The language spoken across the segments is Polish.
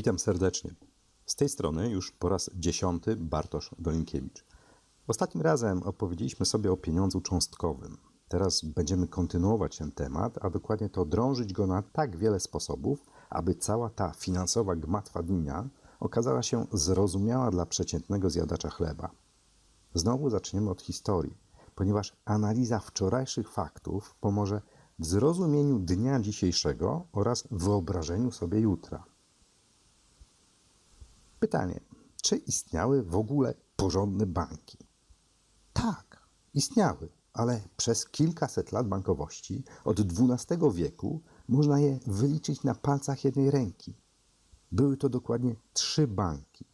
Witam serdecznie. Z tej strony już po raz dziesiąty Bartosz Dolinkiewicz. Ostatnim razem opowiedzieliśmy sobie o pieniądzu cząstkowym. Teraz będziemy kontynuować ten temat, a dokładnie to drążyć go na tak wiele sposobów, aby cała ta finansowa gmatwa dnia okazała się zrozumiała dla przeciętnego zjadacza chleba. Znowu zaczniemy od historii, ponieważ analiza wczorajszych faktów pomoże w zrozumieniu dnia dzisiejszego oraz wyobrażeniu sobie jutra. Pytanie: czy istniały w ogóle porządne banki? Tak, istniały, ale przez kilkaset lat bankowości od XII wieku można je wyliczyć na palcach jednej ręki. Były to dokładnie trzy banki.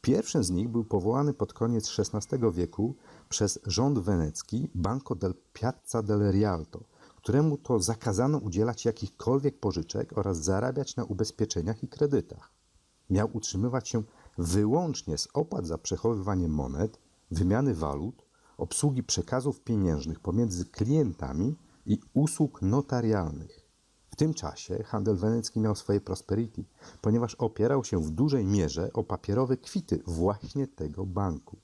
Pierwszym z nich był powołany pod koniec XVI wieku przez rząd wenecki Banco del Piazza del Rialto, któremu to zakazano udzielać jakichkolwiek pożyczek oraz zarabiać na ubezpieczeniach i kredytach. Miał utrzymywać się wyłącznie z opłat za przechowywanie monet, wymiany walut, obsługi przekazów pieniężnych pomiędzy klientami i usług notarialnych. W tym czasie handel wenecki miał swoje prosperity, ponieważ opierał się w dużej mierze o papierowe kwity właśnie tego banku.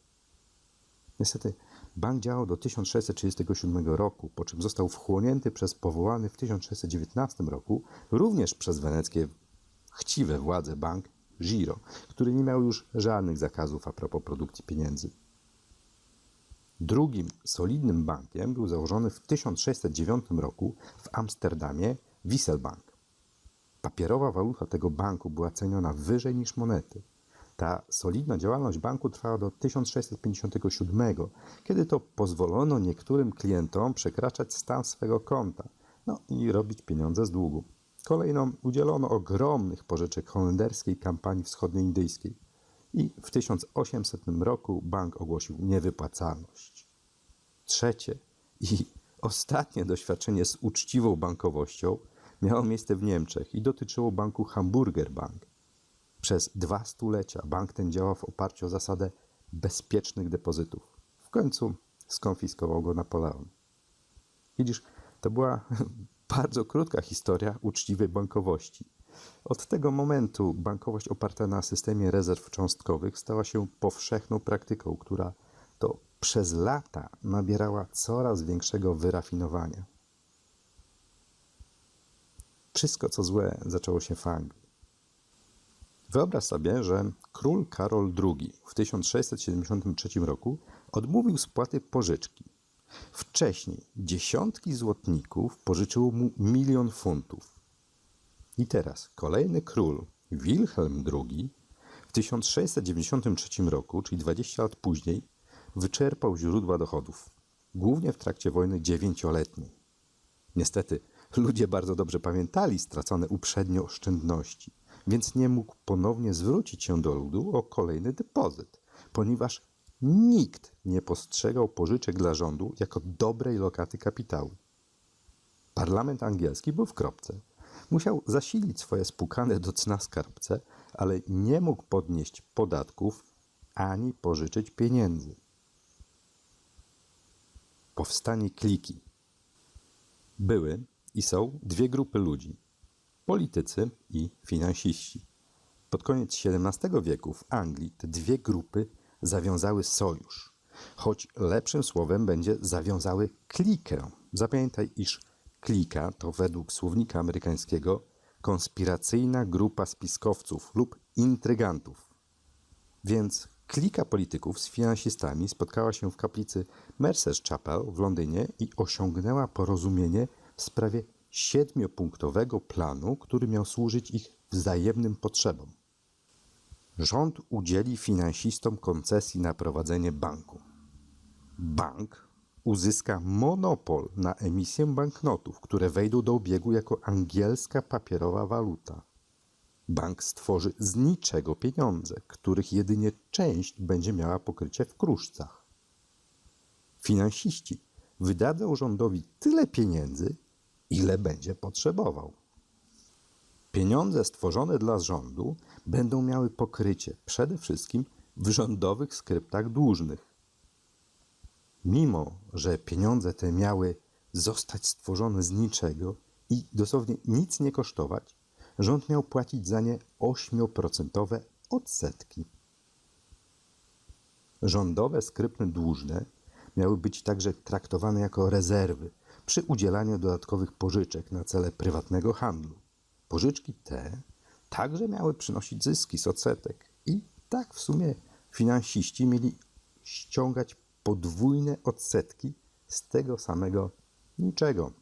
Niestety, bank działał do 1637 roku, po czym został wchłonięty przez powołany w 1619 roku również przez weneckie chciwe władze bank Giro, który nie miał już żadnych zakazów a propos produkcji pieniędzy. Drugim solidnym bankiem był założony w 1609 roku w Amsterdamie Wisselbank. Papierowa waluta tego banku była ceniona wyżej niż monety. Ta solidna działalność banku trwała do 1657, kiedy to pozwolono niektórym klientom przekraczać stan swego konta no i robić pieniądze z długu. Kolejno udzielono ogromnych pożyczek holenderskiej kampanii wschodnioindyjskiej i w 1800 roku bank ogłosił niewypłacalność. Trzecie i ostatnie doświadczenie z uczciwą bankowością miało miejsce w Niemczech i dotyczyło banku Hamburger Bank. Przez dwa stulecia bank ten działał w oparciu o zasadę bezpiecznych depozytów. W końcu skonfiskował go Napoleon. Widzisz, to była bardzo krótka historia uczciwej bankowości. Od tego momentu bankowość oparta na systemie rezerw cząstkowych stała się powszechną praktyką, która to przez lata nabierała coraz większego wyrafinowania. Wszystko co złe zaczęło się w Anglii. Wyobraź sobie, że król Karol II w 1673 roku odmówił spłaty pożyczki. Wcześniej dziesiątki złotników pożyczyło mu milion funtów. I teraz kolejny król, Wilhelm II, w 1693 roku, czyli 20 lat później, wyczerpał źródła dochodów, głównie w trakcie wojny dziewięcioletniej. Niestety, ludzie bardzo dobrze pamiętali stracone uprzednio oszczędności, więc nie mógł ponownie zwrócić się do ludu o kolejny depozyt, ponieważ nikt nie postrzegał pożyczek dla rządu jako dobrej lokaty kapitału. Parlament angielski był w kropce. Musiał zasilić swoje spłukane do cna skarbce, ale nie mógł podnieść podatków ani pożyczyć pieniędzy. Powstanie kliki. Były i są dwie grupy ludzi: politycy i finansiści. Pod koniec XVII wieku w Anglii te dwie grupy zawiązały sojusz, choć lepszym słowem będzie zawiązały klikę. Zapamiętaj, iż klika to według słownika amerykańskiego konspiracyjna grupa spiskowców lub intrygantów. Więc klika polityków z finansistami spotkała się w kaplicy Mercer's Chapel w Londynie i osiągnęła porozumienie w sprawie siedmiopunktowego planu, który miał służyć ich wzajemnym potrzebom. Rząd udzieli finansistom koncesji na prowadzenie banku. Bank uzyska monopol na emisję banknotów, które wejdą do obiegu jako angielska papierowa waluta. Bank stworzy z niczego pieniądze, których jedynie część będzie miała pokrycie w kruszcach. Finansiści wydadzą rządowi tyle pieniędzy, ile będzie potrzebował. Pieniądze stworzone dla rządu będą miały pokrycie przede wszystkim w rządowych skryptach dłużnych. Mimo, że pieniądze te miały zostać stworzone z niczego i dosłownie nic nie kosztować, rząd miał płacić za nie 8% odsetki. Rządowe skrypty dłużne miały być także traktowane jako rezerwy przy udzielaniu dodatkowych pożyczek na cele prywatnego handlu. Pożyczki te także miały przynosić zyski z odsetek i tak w sumie finansiści mieli ściągać podwójne odsetki z tego samego niczego.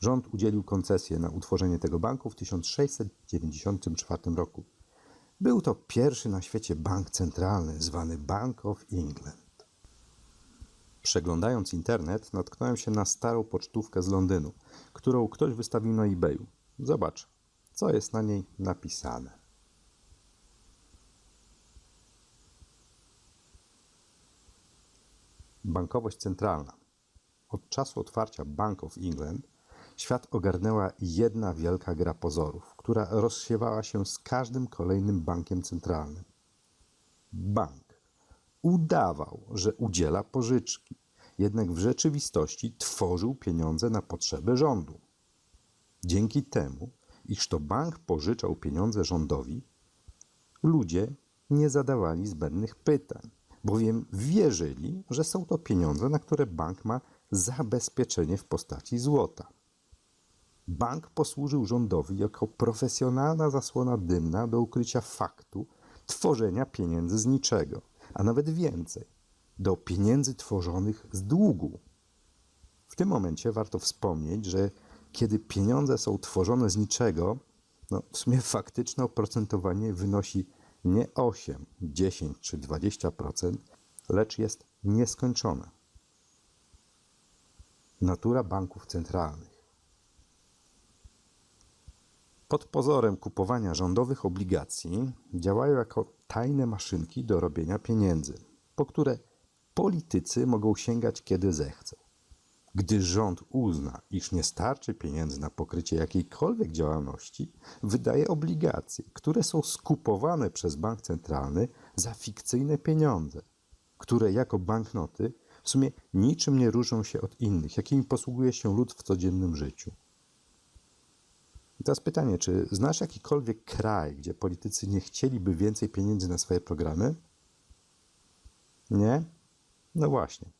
Rząd udzielił koncesję na utworzenie tego banku w 1694 roku. Był to pierwszy na świecie bank centralny, zwany Bank of England. Przeglądając internet, natknąłem się na starą pocztówkę z Londynu, którą ktoś wystawił na eBayu. Zobacz, co jest na niej napisane. Bankowość centralna. Od czasu otwarcia Bank of England świat ogarnęła jedna wielka gra pozorów, która rozsiewała się z każdym kolejnym bankiem centralnym. Bank udawał, że udziela pożyczki, jednak w rzeczywistości tworzył pieniądze na potrzeby rządu. Dzięki temu, iż to bank pożyczał pieniądze rządowi, ludzie nie zadawali zbędnych pytań, bowiem wierzyli, że są to pieniądze, na które bank ma zabezpieczenie w postaci złota. Bank posłużył rządowi jako profesjonalna zasłona dymna do ukrycia faktu tworzenia pieniędzy z niczego, a nawet więcej do pieniędzy tworzonych z długu. W tym momencie warto wspomnieć, że kiedy pieniądze są tworzone z niczego, no w sumie faktyczne oprocentowanie wynosi nie 8, 10 czy 20%, lecz jest nieskończone. Natura banków centralnych. Pod pozorem kupowania rządowych obligacji działają jako tajne maszynki do robienia pieniędzy, po które politycy mogą sięgać kiedy zechcą. Gdy rząd uzna, iż nie starczy pieniędzy na pokrycie jakiejkolwiek działalności, wydaje obligacje, które są skupowane przez bank centralny za fikcyjne pieniądze, które jako banknoty w sumie niczym nie różnią się od innych, jakimi posługuje się lud w codziennym życiu. I teraz pytanie, czy znasz jakikolwiek kraj, gdzie politycy nie chcieliby więcej pieniędzy na swoje programy? Nie? No właśnie.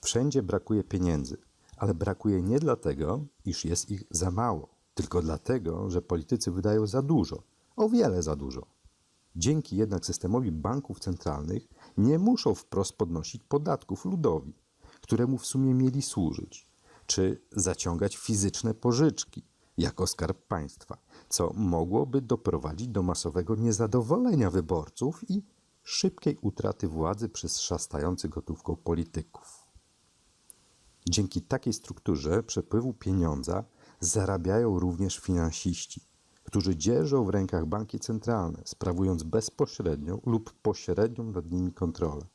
Wszędzie brakuje pieniędzy, ale brakuje nie dlatego, iż jest ich za mało, tylko dlatego, że politycy wydają za dużo, o wiele za dużo. Dzięki jednak systemowi banków centralnych nie muszą wprost podnosić podatków ludowi, któremu w sumie mieli służyć, czy zaciągać fizyczne pożyczki jako skarb państwa, co mogłoby doprowadzić do masowego niezadowolenia wyborców i szybkiej utraty władzy przez szastających gotówką polityków. Dzięki takiej strukturze przepływu pieniądza zarabiają również finansiści, którzy dzierżą w rękach banki centralne, sprawując bezpośrednią lub pośrednią nad nimi kontrolę.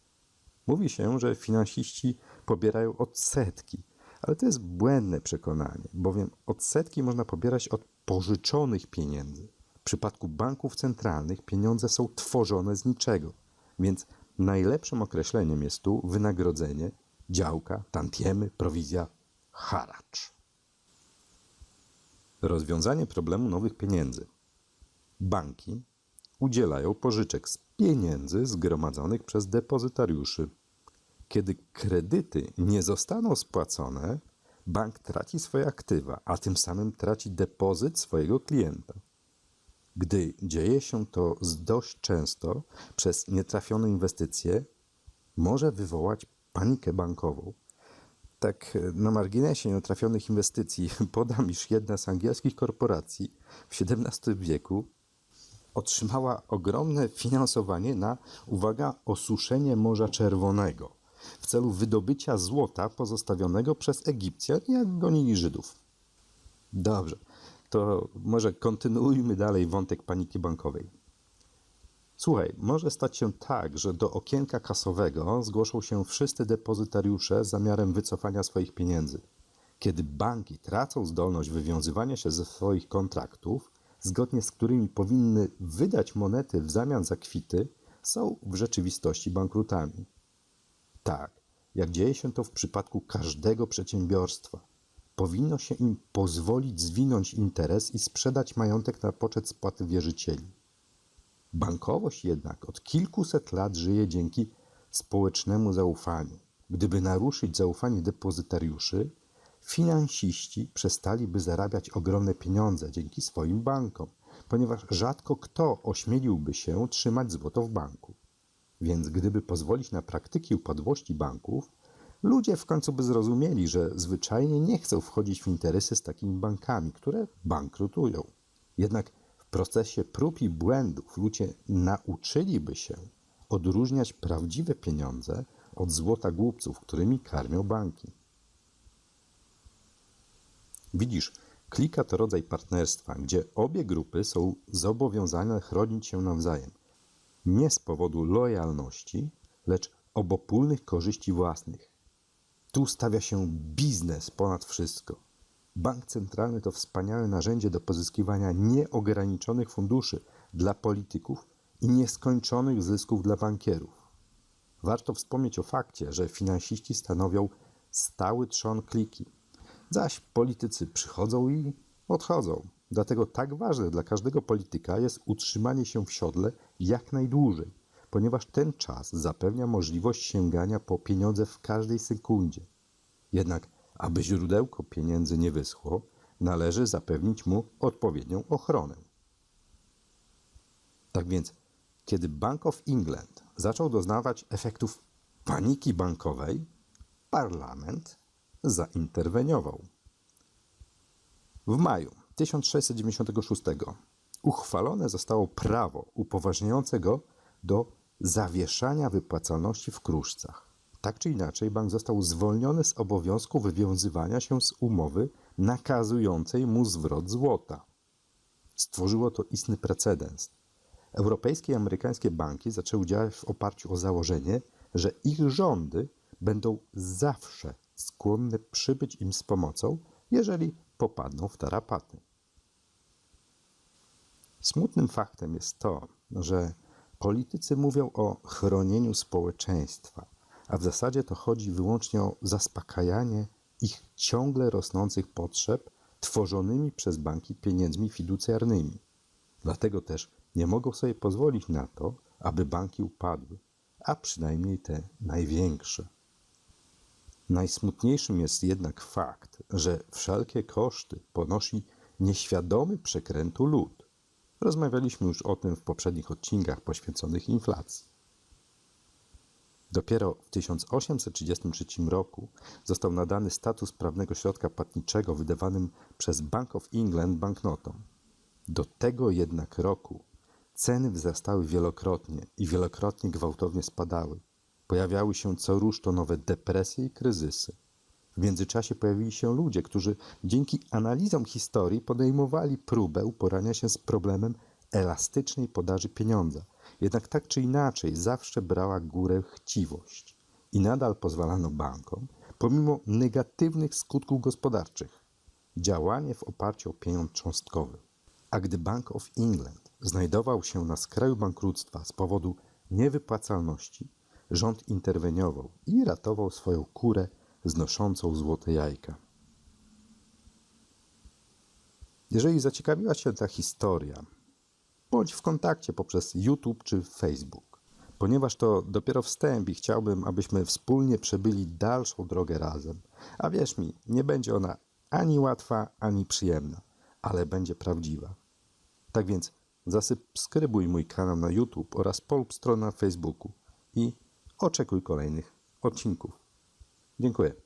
Mówi się, że finansiści pobierają odsetki, ale to jest błędne przekonanie, bowiem odsetki można pobierać od pożyczonych pieniędzy. W przypadku banków centralnych pieniądze są tworzone z niczego, więc najlepszym określeniem jest tu wynagrodzenie, działka, tantiemy, prowizja, haracz. Rozwiązanie problemu nowych pieniędzy. Banki udzielają pożyczek z pieniędzy zgromadzonych przez depozytariuszy. Kiedy kredyty nie zostaną spłacone, bank traci swoje aktywa, a tym samym traci depozyt swojego klienta. Gdy dzieje się to dość często przez nietrafione inwestycje, może wywołać panikę bankową. Tak na marginesie nietrafionych inwestycji podam, iż jedna z angielskich korporacji w XVII wieku otrzymała ogromne finansowanie na, uwaga, osuszenie Morza Czerwonego w celu wydobycia złota pozostawionego przez Egipcjan, jak gonili Żydów. Dobrze, to może kontynuujmy dalej wątek paniki bankowej. Słuchaj, może stać się tak, że do okienka kasowego zgłoszą się wszyscy depozytariusze z zamiarem wycofania swoich pieniędzy. Kiedy banki tracą zdolność wywiązywania się ze swoich kontraktów, zgodnie z którymi powinny wydać monety w zamian za kwity, są w rzeczywistości bankrutami. Tak, jak dzieje się to w przypadku każdego przedsiębiorstwa. powinno się im pozwolić zwinąć interes i sprzedać majątek na poczet spłaty wierzycieli. Bankowość jednak od kilkuset lat żyje dzięki społecznemu zaufaniu. Gdyby naruszyć zaufanie depozytariuszy, finansiści przestaliby zarabiać ogromne pieniądze dzięki swoim bankom, ponieważ rzadko kto ośmieliłby się trzymać złoto w banku. Więc gdyby pozwolić na praktyki upadłości banków, ludzie w końcu by zrozumieli, że zwyczajnie nie chcą wchodzić w interesy z takimi bankami, które bankrutują. Jednak w procesie prób i błędów ludzie nauczyliby się odróżniać prawdziwe pieniądze od złota głupców, którymi karmią banki. Widzisz, klika to rodzaj partnerstwa, gdzie obie grupy są zobowiązane chronić się nawzajem. Nie z powodu lojalności, lecz obopólnych korzyści własnych. Tu stawia się biznes ponad wszystko. Bank centralny to wspaniałe narzędzie do pozyskiwania nieograniczonych funduszy dla polityków i nieskończonych zysków dla bankierów. Warto wspomnieć o fakcie, że finansiści stanowią stały trzon kliki, zaś politycy przychodzą i odchodzą. Dlatego tak ważne dla każdego polityka jest utrzymanie się w siodle jak najdłużej, ponieważ ten czas zapewnia możliwość sięgania po pieniądze w każdej sekundzie. Jednak, aby źródełko pieniędzy nie wyschło, należy zapewnić mu odpowiednią ochronę. Tak więc, kiedy Bank of England zaczął doznawać efektów paniki bankowej, parlament zainterweniował. W maju 1696 uchwalone zostało prawo upoważniające go do zawieszania wypłacalności w kruszcach. Tak czy inaczej, bank został zwolniony z obowiązku wywiązywania się z umowy nakazującej mu zwrot złota. Stworzyło to istny precedens. Europejskie i amerykańskie banki zaczęły działać w oparciu o założenie, że ich rządy będą zawsze skłonne przybyć im z pomocą, jeżeli popadną w tarapaty. Smutnym faktem jest to, że politycy mówią o chronieniu społeczeństwa, a w zasadzie to chodzi wyłącznie o zaspokajanie ich ciągle rosnących potrzeb tworzonymi przez banki pieniędzmi fiducjarnymi. Dlatego też nie mogą sobie pozwolić na to, aby banki upadły, a przynajmniej te największe. Najsmutniejszym jest jednak fakt, że wszelkie koszty ponosi nieświadomy przekrętu lud. Rozmawialiśmy już o tym w poprzednich odcinkach poświęconych inflacji. Dopiero w 1833 roku został nadany status prawnego środka płatniczego wydawanym przez Bank of England banknotom. Do tego jednak roku ceny wzrastały wielokrotnie i wielokrotnie gwałtownie spadały. Pojawiały się co to nowe depresje i kryzysy. W międzyczasie pojawili się ludzie, którzy dzięki analizom historii podejmowali próbę uporania się z problemem elastycznej podaży pieniądza. Jednak tak czy inaczej zawsze brała górę chciwość i nadal pozwalano bankom, pomimo negatywnych skutków gospodarczych, działanie w oparciu o pieniądz cząstkowy. A gdy Bank of England znajdował się na skraju bankructwa z powodu niewypłacalności, rząd interweniował i ratował swoją kurę znoszącą złote jajka. Jeżeli zaciekawiła Cię ta historia, bądź w kontakcie poprzez YouTube czy Facebook, ponieważ to dopiero wstęp i chciałbym, abyśmy wspólnie przebyli dalszą drogę razem. A wierz mi, nie będzie ona ani łatwa, ani przyjemna, ale będzie prawdziwa. Tak więc zasubskrybuj mój kanał na YouTube oraz polub stronę na Facebooku i oczekuj kolejnych odcinków. Dziękuję.